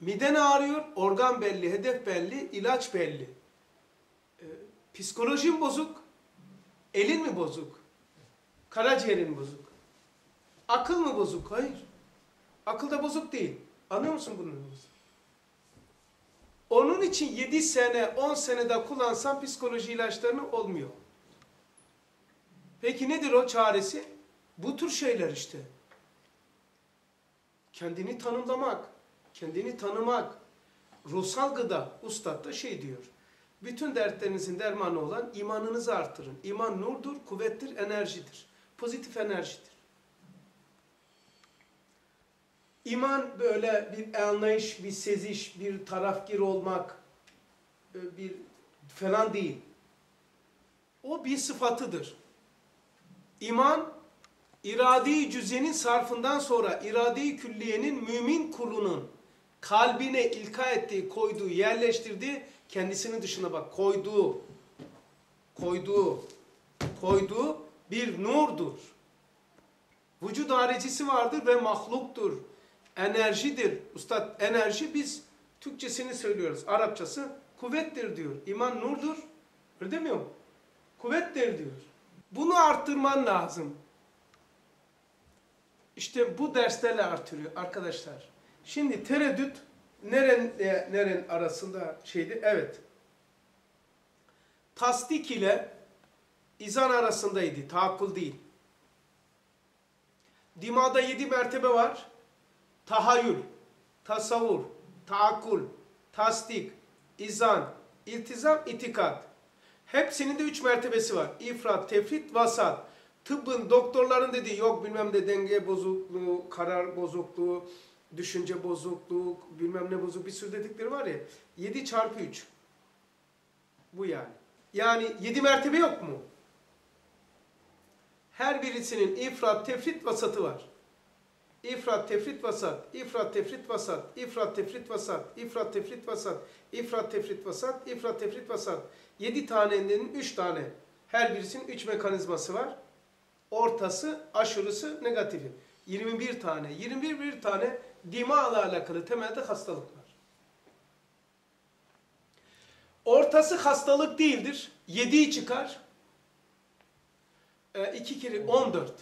Miden ağrıyor, organ belli, hedef belli, ilaç belli. Ee, psikolojin bozuk, elin mi bozuk? Karaciğerin bozuk? Akıl mı bozuk? Hayır. Akıl da bozuk değil. Anlıyor musun bunu? Onun için 7 sene, 10 senede kullansan psikoloji ilaçlarını olmuyor. Peki nedir o çaresi? Bu tür şeyler işte. Kendini tanımlamak, kendini tanımak. Ruhsal gıda, ustad da şey diyor. Bütün dertlerinizin dermanı olan imanınızı artırın. İman nurdur, kuvvettir, enerjidir. Pozitif enerjidir. İman böyle bir anlayış, bir seziş, bir tarafgir olmak, e, bir falan değil. O bir sıfatıdır. İman, iradi cüzenin sarfından sonra iradi külliyenin mümin kulunun kalbine ilka ettiği, koyduğu, yerleştirdiği, kendisinin dışına bak, koyduğu, koyduğu, koyduğu bir nurdur. Vücud haricisi vardır ve mahluktur. Enerjidir. Ustad enerji biz Türkçesini söylüyoruz. Arapçası kuvvettir diyor. İman nurdur. Öyle demiyor? Kuvvettir diyor. Bunu arttırman lazım. İşte bu derslerle artırıyor arkadaşlar. Şimdi tereddüt neren, neren arasında şeydi? Evet. Tasdik ile izan arasındaydı. Taakkul değil. Dimada yedi mertebe var. Tahayyül, tasavvur, taakkul, tasdik, izan, iltizam, itikat. Hepsinin de üç mertebesi var. İfrat, tefrit, vasat. Tıbbın, doktorların dediği yok bilmem de denge bozukluğu, karar bozukluğu, düşünce bozukluğu, bilmem ne bozuk bir sürü dedikleri var ya. 7 çarpı 3. Bu yani. Yani 7 mertebe yok mu? Her birisinin ifrat, tefrit, vasatı var. İfrat, tefrit, vasat, ifrat, tefrit, vasat, ifrat, tefrit, vasat, ifrat, tefrit, vasat, ifrat, tefrit, vasat, ifrat, tefrit, vasat. 7 tanenin 3 tane. Her birisinin 3 mekanizması var. Ortası, aşırısı, negatifi. 21 tane. 21 bir tane dimağla alakalı temelde hastalık var. Ortası hastalık değildir. 7'yi çıkar. 2 kere 14.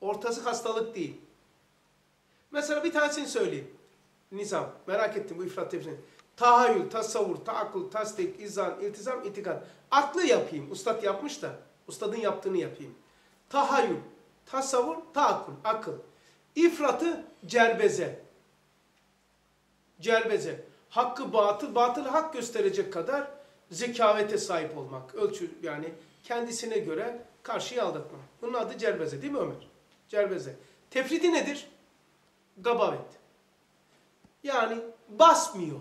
Ortası hastalık değil. Mesela bir tanesini söyleyeyim. Nizam. Merak ettim bu ifrat tefsini. Tahayyül, tasavvur, taakkul, tasdik, izan, iltizam, itikat. Aklı yapayım. Ustad yapmış da. Ustadın yaptığını yapayım. Tahayyül, tasavvur, taakkul, akıl. İfratı cerbeze. Cerbeze. Hakkı batıl, batıl hak gösterecek kadar zekavete sahip olmak. Ölçü yani kendisine göre karşıyı aldatma. Bunun adı cerbeze değil mi Ömer? Cerbeze. Tefridi nedir? Gabavet. Yani basmıyor.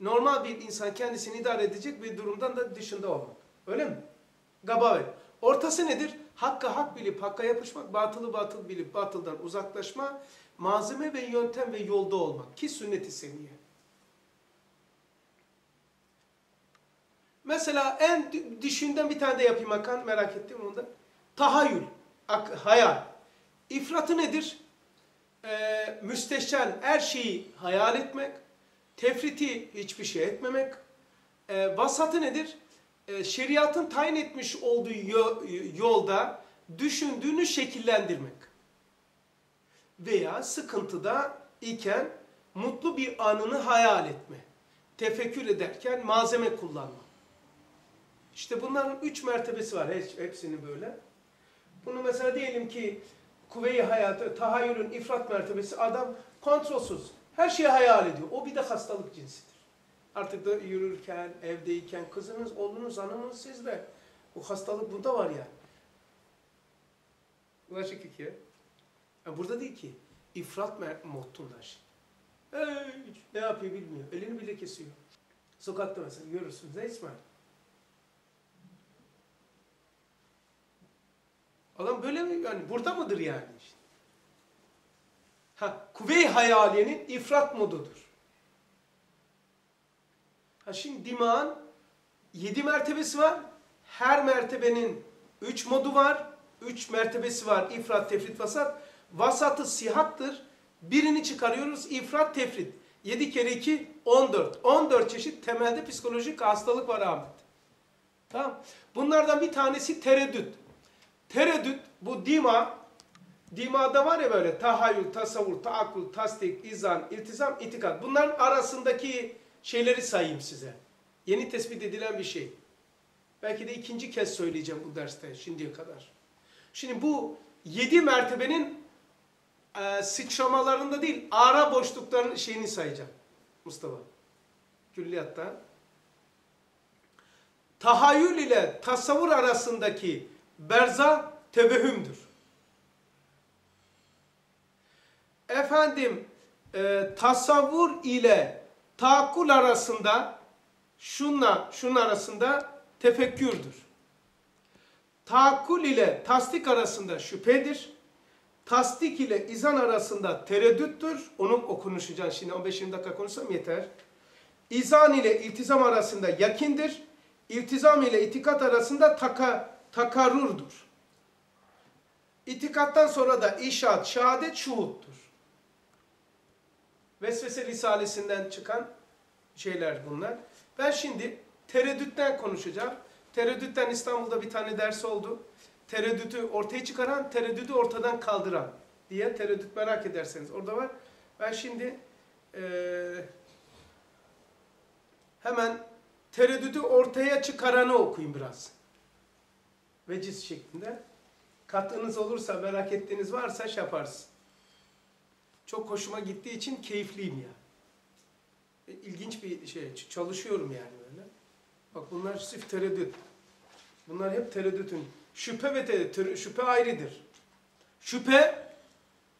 Normal bir insan kendisini idare edecek bir durumdan da dışında olmak. Öyle mi? Gabavet. Ortası nedir? Hakka hak bilip hakka yapışmak, batılı batıl bilip batıldan uzaklaşma, malzeme ve yöntem ve yolda olmak. Ki sünnet-i seniye. Mesela en düşünden bir tane de yapayım Hakan, merak ettim onu da. Tahayyül, hayal. İfratı nedir? Ee, müsteşen her şeyi hayal etmek, tefriti hiçbir şey etmemek. Ee, vasatı nedir? Ee, şeriatın tayin etmiş olduğu yolda düşündüğünü şekillendirmek. Veya sıkıntıda iken mutlu bir anını hayal etme. Tefekkür ederken malzeme kullanma. İşte bunların üç mertebesi var hepsini böyle. Bunu mesela diyelim ki kuvve-i hayatı, tahayyülün ifrat mertebesi adam kontrolsüz. Her şeyi hayal ediyor. O bir de hastalık cinsidir. Artık da yürürken, evdeyken kızınız, oğlunuz, hanımınız sizde. Bu hastalık bunda var yani. Ulaşık ikiye. Yani burada değil ki. İfrat modundan şimdi. Hiç ne yapıyor bilmiyor. Elini bile kesiyor. Sokakta mesela görürsünüz. Ne İsmail? Adam böyle mi? Yani burada mıdır yani? Işte. Ha, kuvve-i hayaliyenin ifrat modudur. Ha şimdi dimağın yedi mertebesi var. Her mertebenin üç modu var. Üç mertebesi var. İfrat, tefrit, vasat. Vasatı sihattır. Birini çıkarıyoruz ifrat tefrit. 7 kere 2 14. 14 çeşit temelde psikolojik hastalık var Ahmet. Tamam. Bunlardan bir tanesi tereddüt. Tereddüt bu dima dimada var ya böyle tahayyül, tasavvur, taakkul, tasdik, izan, iltizam, itikat. Bunların arasındaki şeyleri sayayım size. Yeni tespit edilen bir şey. Belki de ikinci kez söyleyeceğim bu derste şimdiye kadar. Şimdi bu yedi mertebenin e, sıçramalarında değil, ara boşlukların şeyini sayacağım. Mustafa. Külliyatta. Tahayyül ile tasavvur arasındaki berza tevehümdür. Efendim, e, tasavvur ile taakkul arasında şunla şunun arasında tefekkürdür. Taakkul ile tasdik arasında şüphedir. Tasdik ile izan arasında tereddüttür. Onu okunuşacağım şimdi 15-20 dakika konuşsam yeter. İzan ile iltizam arasında yakindir. İltizam ile itikat arasında taka, takarrurdur. İtikattan sonra da işaret, şehadet, şuhuttur. Vesvese Risalesinden çıkan şeyler bunlar. Ben şimdi tereddütten konuşacağım. Tereddütten İstanbul'da bir tane ders oldu. Tereddütü ortaya çıkaran, tereddütü ortadan kaldıran diye tereddüt merak ederseniz orada var. Ben şimdi eee, hemen tereddütü ortaya çıkaranı okuyayım biraz. Veciz şeklinde. Katkınız olursa, merak ettiğiniz varsa şey yaparsın. Çok hoşuma gittiği için keyifliyim ya. E, İlginç bir şey. Çalışıyorum yani böyle. Bak bunlar sırf tereddüt. Bunlar hep tereddütün. Şüphe ve tereddüt. Şüphe ayrıdır. Şüphe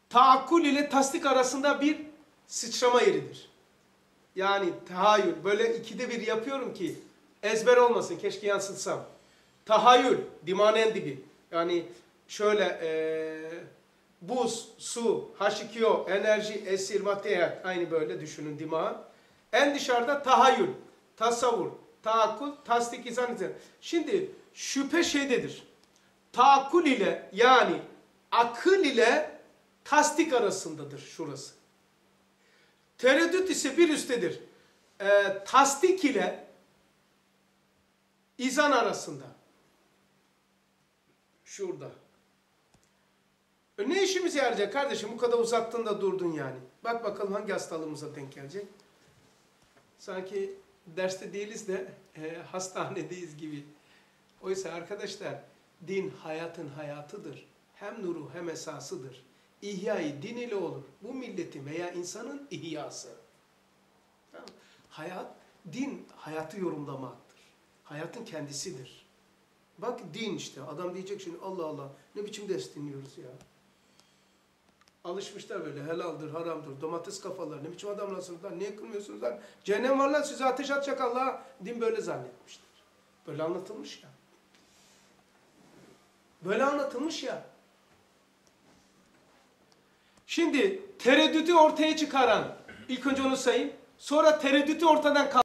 taakkul ile tasdik arasında bir sıçrama yeridir. Yani tahayyül. Böyle ikide bir yapıyorum ki ezber olmasın. Keşke yansıtsam. Tahayyül. Dimanen dibi. Yani şöyle eee buz, su, H2O, enerji, esir, madde aynı böyle düşünün dimağı. En dışarıda tahayyül, tasavvur, taakkul, tasdik, izan, izan. Şimdi şüphe şeydedir. Taakkul ile yani akıl ile tasdik arasındadır şurası. Tereddüt ise bir üsttedir. Ee, tasdik ile izan arasında. Şurada. E ne işimize yarayacak kardeşim? Bu kadar uzattın da durdun yani. Bak bakalım hangi hastalığımıza denk gelecek. Sanki derste değiliz de e, hastanedeyiz gibi. Oysa arkadaşlar din hayatın hayatıdır. Hem nuru hem esasıdır. İhyayı din ile olur. Bu milletin veya insanın ihyası. Hayat, din hayatı yorumlamaktır. Hayatın kendisidir. Bak din işte. Adam diyecek şimdi Allah Allah ne biçim ders dinliyoruz ya. Alışmışlar böyle helaldir, haramdır, domates kafalar. Ne biçim adamlarsınız lan, niye kılmıyorsunuz lan? Cehennem var lan size ateş atacak Allah. Din böyle zannetmişler. Böyle anlatılmış ya. Böyle anlatılmış ya. Şimdi tereddütü ortaya çıkaran, ilk önce onu sayayım. Sonra tereddütü ortadan kaldıran.